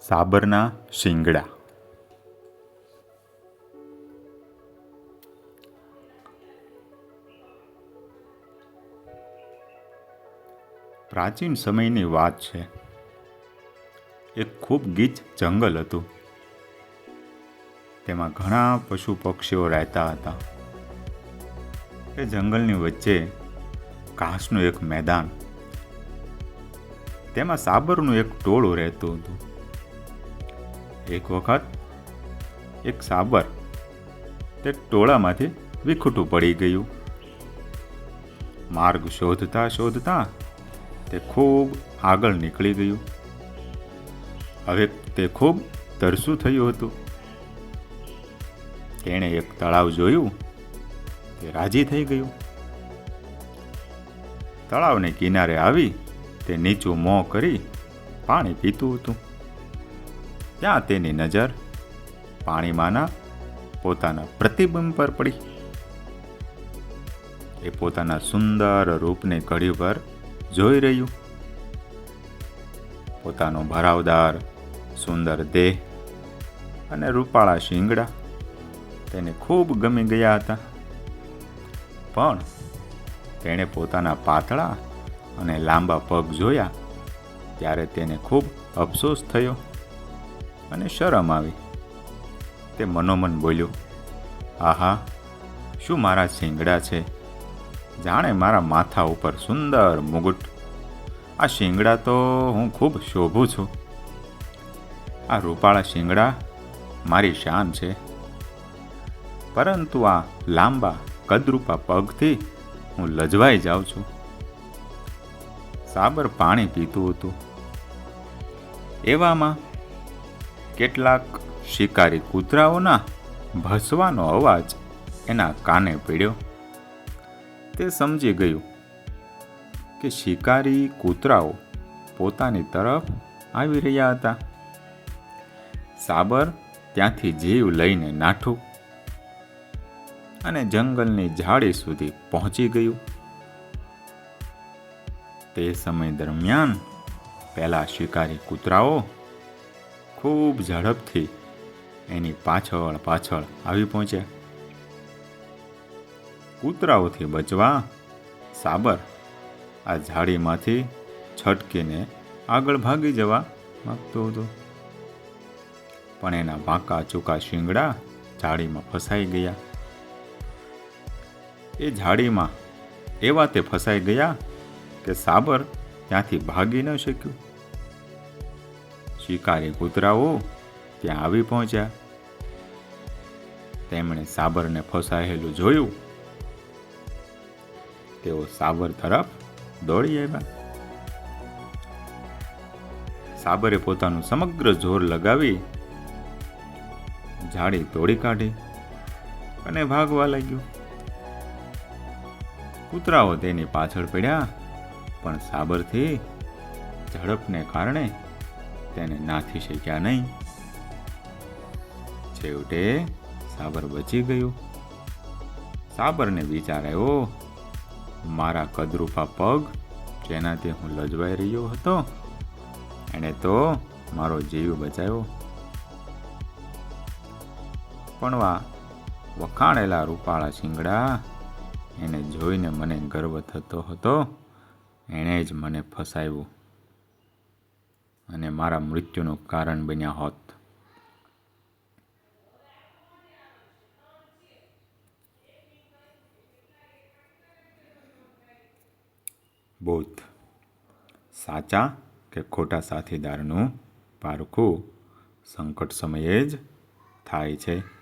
સાબરના શિંગડા. પ્રાચીન સમયની વાત છે. એક ખૂબ ગીચ જંગલ હતું. તેમાં ઘણા પશુ પક્ષીઓ રહેતા હતા. એ જંગલની વચ્ચે ઘાસનું એક મેદાન. તેમાં સાબરનું એક ટોળું રહેતું હતું. એક વખત એક સાબર તે ટોળામાંથી વિખૂટું પડી ગયું. માર્ગ શોધતા શોધતા તે ખૂબ આગળ નીકળી ગયું. હવે તે ખૂબ તરસું થયું હતું. તેણે એક તળાવ જોયું, તે રાજી થઈ ગયું. તળાવને કિનારે આવી તે નીચું મોં કરી પાણી પીતું હતું. ત્યાં તેની નજર પાણીમાંના પોતાના પ્રતિબિંબ પર પડી. એ પોતાના સુંદર રૂપને ઘડીભર જોઈ રહ્યું. પોતાનો ભરાવદાર, સુંદર દેહ અને રૂપાળા શિંગડા તેને ખૂબ ગમી ગયા હતા. પણ તેણે પોતાના પાતળા અને લાંબા પગ જોયા ત્યારે તેને ખૂબ અફસોસ થયો. અને શરમ આવી. તે મનોમન બોલ્યો, આહા, શું મારા શિંગડા છે? જાણે મારા માથા ઉપર સુંદર મુગુટ. આ શિંગડા તો હું ખૂબ શોભું છું. આ રૂપાળા શિંગડા મારી શાન છે. પરંતુ આ લાંબા, કદરૂપા પગથી હું લજવાઈ જાઉં છું. સાબર પાણી પીતું હતું. એવામાં કેટલાક શિકારી કૂતરાઓના ભસવાનો અવાજ એના કાને પીડ્યો. તે સમજી ગયું કે શિકારી કૂતરાઓ પોતાની તરફ આવી રહ્યા હતા. સાબર ત્યાંથી જીવ લઈને નાઠું અને જંગલની ઝાડી સુધી પહોંચી ગયું. તે સમય દરમિયાન પહેલાં શિકારી કૂતરાઓ ખૂબ ઝડપથી એની પાછળ પાછળ આવી પહોંચ્યા. કૂતરાઓથી બચવા સાબર આ ઝાડીમાંથી છટકીને આગળ ભાગી જવા માંગતો હતો. પણ એના વાંકા ચૂકા શિંગડા ઝાડીમાં ફસાઈ ગયા. એ ઝાડીમાં એવા તે ફસાઈ ગયા કે સાબર ત્યાંથી ભાગી ન શક્યું. શિકારી કૂતરાઓ ત્યાં આવી પહોંચ્યા. તેમણે સાબરને ફસાયેલું જોયું. તેઓ સાબર તરફ દોડી આવ્યા. સાબરે પોતાનું સમગ્ર જોર લગાવી ઝાડી તોડી કાઢી અને ભાગવા લાગ્યું. કૂતરાઓ તેની પાછળ પડ્યા, પણ સાબરથી ઝડપને કારણે તેને નાથી શક્યા નહીં. છેવટે સાબર બચી ગયું. સાબરને વિચાર આવ્યો, મારા કદરૂપા પગ, જેનાથી હું લજવાઈ રહ્યો હતો, એણે તો મારો જીવ બચાવ્યો. પણ વા વખાણેલા રૂપાળા શિંગડા, એને જોઈને મને ગર્વ થતો હતો. એણે જ મને ફસાવ્યું. અને મારા મૃત્યુનું કારણ બન્યા હોત. બોધ સાચા કે ખોટા સાથીદારનું પારખું સંકટ સમયે જ થાય છે.